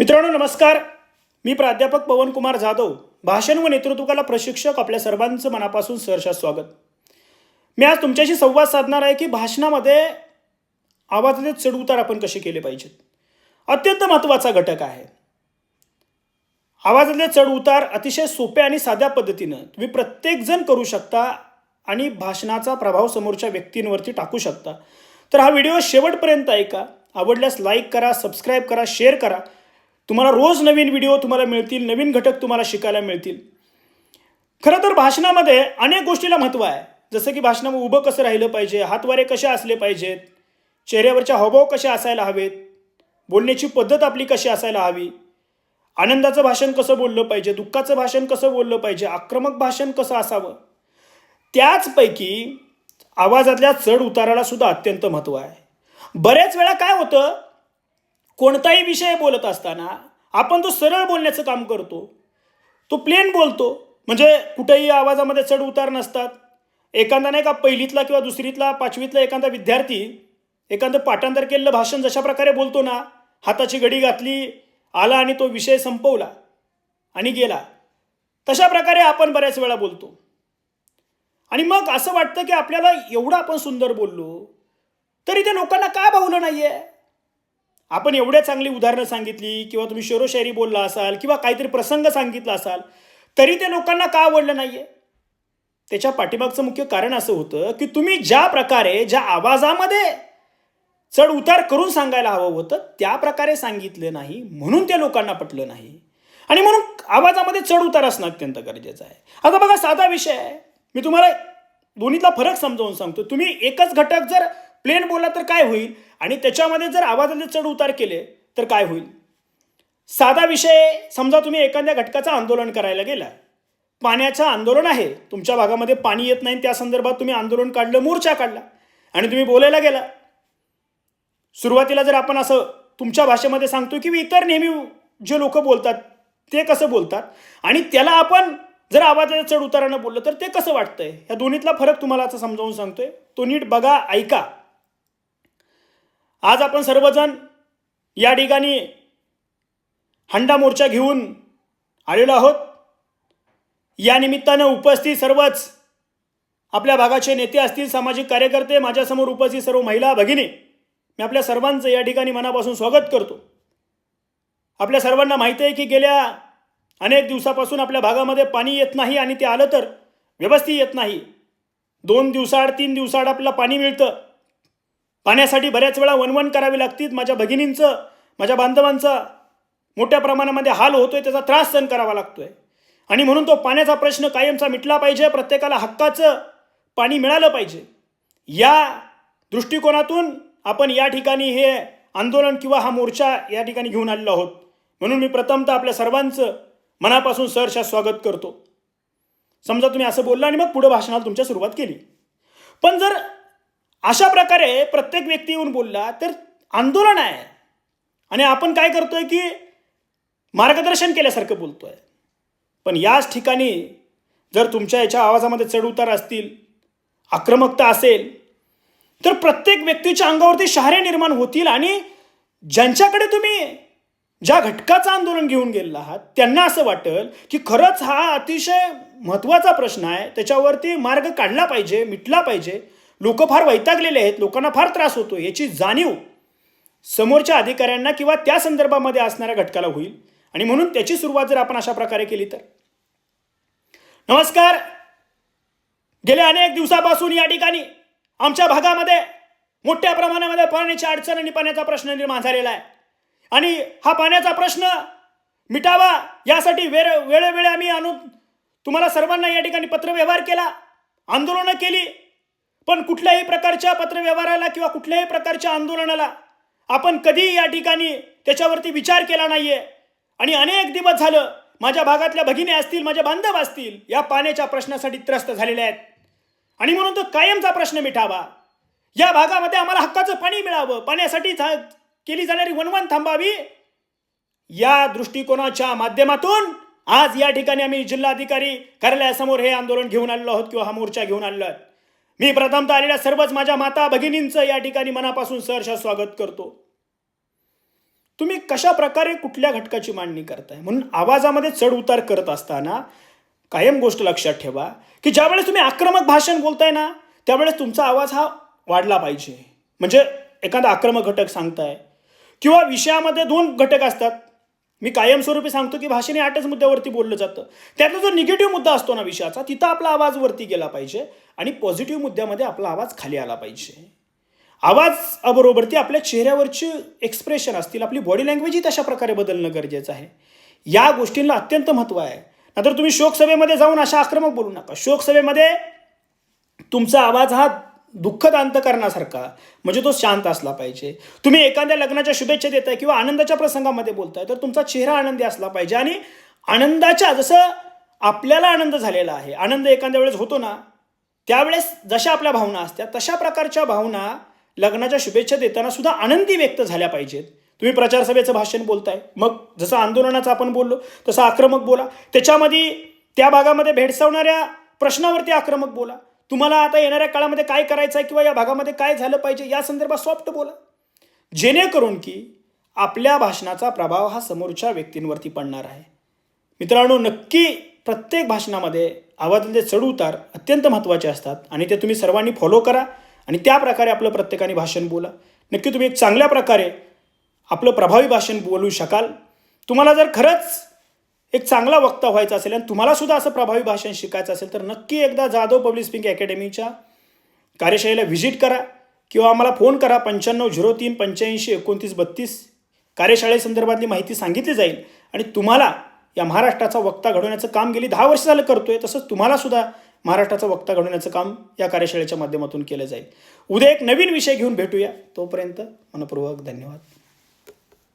मित्रांनो नमस्कार. मी प्राध्यापक पवनकुमार जाधव भाषण व नेतृत्वाला प्रशिक्षक आपल्या सर्वांचं मनापासून सहर्षा स्वागत. मी आज तुमच्याशी संवाद साधणार आहे की भाषणामध्ये आवाजाचे चढउतार आपण कसे केले पाहिजेत? अत्यंत महत्त्वाचा घटक आहे. आवाजातले चढउतार अतिशय सोप्या आणि साध्या पद्धतीनं तुम्ही प्रत्येकजण करू शकता आणि भाषणाचा प्रभाव समोरच्या व्यक्तींवरती टाकू शकता. तर हा व्हिडिओ शेवटपर्यंत ऐका. आवडल्यास लाईक करा सबस्क्राईब करा शेअर करा. तुम्हाला रोज नवीन व्हिडिओ तुम्हाला मिळतील नवीन घटक तुम्हाला शिकायला मिळतील. खरं तर भाषणामध्ये अनेक गोष्टीला महत्त्व आहे. जसं की भाषणामध्ये उभं कसं राहिलं पाहिजे हातवारे कसे असले पाहिजेत चेहऱ्यावरच्या हावभाव कसे असायला हवेत बोलण्याची पद्धत आपली कशी असायला हवी आनंदाचं भाषण कसं बोललं पाहिजे दुःखाचं भाषण कसं बोललं पाहिजे आक्रमक भाषण कसं असावं त्याचपैकी आवाजातल्या चढ उताराला सुद्धा अत्यंत महत्त्व आहे. बऱ्याच वेळा काय होतं कोणताही विषय बोलत असताना आपण तो सरळ बोलण्याचं काम करतो. तो प्लेन बोलतो. म्हणजे कुठेही आवाजामध्ये चढ उतार नसतात. एखादा नाही का पहिलीतला किंवा दुसरीतला पाचवीतला एखादा विद्यार्थी एखादं पाठांतर केलेलं भाषण जशा प्रकारे बोलतो ना हाताची घडी घातली आला आणि तो विषय संपवला आणि गेला तशा प्रकारे आपण बऱ्याच वेळा बोलतो. आणि मग असं वाटतं की आपल्याला एवढं आपण सुंदर बोललो तरी ते लोकांना का भावलं नाही आहे आपण एवढ्या चांगली उदाहरणं सांगितली किंवा तुम्ही शेरोशायरी बोलला असाल किंवा काहीतरी प्रसंग सांगितला असाल तरी ते लोकांना का आवडलं नाही आहे त्याच्या पाठीमागचं मुख्य कारण असं होतं की तुम्ही ज्या प्रकारे ज्या आवाजामध्ये चढ उतार करून सांगायला हवं होतं त्या प्रकारे सांगितलं नाही म्हणून ते लोकांना पटलं नाही. आणि म्हणून आवाजामध्ये चढ उतार असणं अत्यंत गरजेचं आहे. आता बघा साधा विषय आहे. मी तुम्हाला दोन्हीतला फरक समजावून सांगतो. तुम्ही एकच घटक जर प्लेन बोलला तर काय होईल? आणि त्याच्यामध्ये जर आवाजाचे चढ उतार केले तर काय होईल? साधा विषय समजा तुम्ही एखाद्या घटकाचं आंदोलन करायला गेला पाण्याचं आंदोलन आहे. तुमच्या भागामध्ये पाणी येत नाही. त्या संदर्भात तुम्ही आंदोलन काढलं मोर्चा काढला. आणि तुम्ही बोलायला गेला सुरुवातीला जर आपण असं तुमच्या भाषेमध्ये सांगतो की इतर नेहमी जे लोक बोलतात ते कसं बोलतात? आणि त्याला आपण जर आवाजाच्या चढ उतारानं बोललं तर ते कसं वाटतंय? या दोन्हीतला फरक तुम्हाला असं समजावून सांगतोय. तो नीट बघा ऐका. आज आपण सर्वजण या ठिकाणी हंडा मोर्चा घेऊन आलेलो आहोत. या निमित्तानं उपस्थित सर्वच आपल्या भागाचे नेते असतील सामाजिक कार्यकर्ते माझ्यासमोर उपस्थित सर्व महिला भगिनी मी आपल्या सर्वांचं या ठिकाणी मनापासून स्वागत करतो. आपल्या सर्वांना माहिती आहे की गेल्या अनेक दिवसापासून आपल्या भागामध्ये पाणी येत नाही आणि ते आलं तर व्यवस्थित येत नाही. दोन दिवसाआड तीन दिवसाआड आपल्याला पाणी मिळतं. पाण्यासाठी बऱ्याच वेळा वनवन करावी लागतील माझ्या भगिनींचं माझ्या बांधवांचा मोठ्या प्रमाणामध्ये हाल होतोय त्याचा त्रास सहन करावा लागतोय. आणि म्हणून तो पाण्याचा प्रश्न कायमचा मिटला पाहिजे प्रत्येकाला हक्काचं पाणी मिळालं पाहिजे. या दृष्टिकोनातून आपण या ठिकाणी हे आंदोलन किंवा हा मोर्चा या ठिकाणी घेऊन आलेलो आहोत. म्हणून मी प्रथमतः आपल्या सर्वांचं मनापासून सरशा स्वागत करतो. समजा तुम्ही असं बोलला आणि मग पुढं भाषणाला तुमच्या सुरुवात केली. पण जर अशा प्रकारे प्रत्येक व्यक्ती येऊन बोलला तर आंदोलन आहे. आणि आपण काय करतोय की मार्गदर्शन केल्यासारखं बोलतोय. पण याच ठिकाणी जर तुमच्या याच्या आवाजामध्ये चढउतार असतील आक्रमकता असेल तर प्रत्येक व्यक्तीच्या अंगावरती शहारे निर्माण होतील आणि ज्यांच्याकडे तुम्ही ज्या घटकाचं आंदोलन घेऊन गेलेला आहात त्यांना असं वाटेल की खरंच हा अतिशय महत्त्वाचा प्रश्न आहे. त्याच्यावरती मार्ग काढला पाहिजे मिटला पाहिजे. लोक फार वैतागलेले आहेत लोकांना फार त्रास होतो याची जाणीव समोरच्या अधिकाऱ्यांना किंवा त्या संदर्भामध्ये असणाऱ्या घटकाला होईल. आणि म्हणून त्याची सुरुवात जर आपण अशा प्रकारे केली तर. नमस्कार. गेल्या अनेक दिवसापासून या ठिकाणी आमच्या भागामध्ये मोठ्या प्रमाणामध्ये पाण्याची अडचण आणि पाण्याचा प्रश्न निर्माण झालेला आहे. आणि हा पाण्याचा प्रश्न मिटावा यासाठी वेळ वेळोवेळी आम्ही आणून तुम्हाला सर्वांना या ठिकाणी पत्रव्यवहार केला आंदोलनं केली. पण कुठल्याही प्रकारच्या पत्रव्यवहाराला किंवा कुठल्याही प्रकारच्या आंदोलनाला आपण कधीही या ठिकाणी त्याच्यावरती विचार केला नाहीये. आणि अनेक दिवस झालं माझ्या भागातल्या भगिनी असतील माझे बांधव असतील या पाण्याच्या प्रश्नासाठी त्रस्त झालेल्या आहेत. आणि म्हणून तो कायमचा प्रश्न मिठावा या भागामध्ये आम्हाला हक्काचं पाणी मिळावं. पाण्यासाठी केली जाणारी वनवन थांबावी. या दृष्टिकोनाच्या माध्यमातून आज या ठिकाणी आम्ही जिल्हाधिकारी कार्यालयासमोर हे आंदोलन घेऊन आलेलो आहोत किंवा हा मोर्चा घेऊन आलेलो आहोत. मी प्रथमतः आलेल्या सर्वच माझ्या माता भगिनींचं या ठिकाणी मनापासून सहर्ष स्वागत करतो. तुम्ही कशा प्रकारे कुठल्या घटकाची मांडणी करताय? म्हणून आवाजामध्ये चढ उतार करत असताना कायम गोष्ट लक्षात ठेवा की ज्यावेळेस तुम्ही आक्रमक भाषण बोलताय ना त्यावेळेस तुमचा आवाज हा वाढला पाहिजे. म्हणजे एखादा आक्रमक घटक सांगताय किंवा विषयामध्ये दोन घटक असतात. मी कायमस्वरूपी सांगतो की भाषेने आठच मुद्द्यावरती बोललं जातं. त्यातला जो निगेटिव्ह मुद्दा असतो ना विषयाचा तिथं आपला आवाज वरती गेला पाहिजे आणि पॉझिटिव्ह मुद्द्यामध्ये आपला आवाज खाली आला पाहिजे. आवाज बरोबर ती आपल्या चेहऱ्यावरची एक्सप्रेशन असतील आपली बॉडी लँग्वेजही तशा प्रकारे बदलणं गरजेचं आहे. या गोष्टींना अत्यंत महत्त्व आहे. नंतर तुम्ही शोकसभेमध्ये जाऊन अशा आक्रमक बोलू नका. शोकसभेमध्ये तुमचा आवाज हा दुःखद अंतकरणासारखा म्हणजे तो शांत असला पाहिजे. तुम्ही एखाद्या लग्नाच्या शुभेच्छा देताय किंवा आनंदाच्या प्रसंगामध्ये बोलताय तर तुमचा चेहरा आनंदी असला पाहिजे. आणि आनंदाच्या जसं आपल्याला आनंद झालेला आहे आनंद एखाद्या वेळेस होतो ना त्यावेळेस जशा आपल्या भावना असतात तशा प्रकारच्या भावना लग्नाच्या शुभेच्छा देताना सुद्धा आनंदी व्यक्त झाल्या पाहिजेत. तुम्ही प्रचारसभेचं भाषण बोलताय मग जसं आंदोलनाचं आपण बोललो तसं आक्रमक बोला. त्याच्यामध्ये त्या भागामध्ये भेडसावणाऱ्या प्रश्नावरती आक्रमक बोला. तुम्हाला आता येणाऱ्या काळामध्ये काय करायचं आहे किंवा या भागामध्ये काय झालं पाहिजे या संदर्भात सॉफ्ट बोला. जेणेकरून की आपल्या भाषणाचा प्रभाव हा समोरच्या व्यक्तींवरती पडणार आहे. मित्रांनो नक्की प्रत्येक भाषणामध्ये आवाजाचे चढउतार अत्यंत महत्त्वाचे असतात आणि ते तुम्ही सर्वांनी फॉलो करा आणि त्या प्रकारे आपलं प्रत्येकाने भाषण बोला. नक्की तुम्ही एक चांगल्या प्रकारे आपलं प्रभावी भाषण बोलू शकाल. तुम्हाला जर खरंच एक चांगला वक्ता व्हायचा असेल आणि तुम्हाला सुद्धा असं प्रभावी भाषण शिकायचं असेल तर नक्की एकदा जाधव पब्लिक स्पीकिंग अकॅडमीच्या कार्यशाळेला व्हिजिट करा किंवा आम्हाला फोन करा पंच्याण्णव झिरो तीन पंच्याऐंशी एकोणतीस बत्तीस. कार्यशाळेसंदर्भातली माहिती सांगितली जाईल आणि तुम्हाला या महाराष्ट्राचा वक्ता घडवण्याचं काम गेली दहा वर्ष झालं करतोय तसंच तुम्हाला सुद्धा महाराष्ट्राचा वक्ता घडवण्याचं काम या कार्यशाळेच्या माध्यमातून केलं जाईल. उद्या एक नवीन विषय घेऊन भेटूया. तोपर्यंत मनपूर्वक धन्यवाद.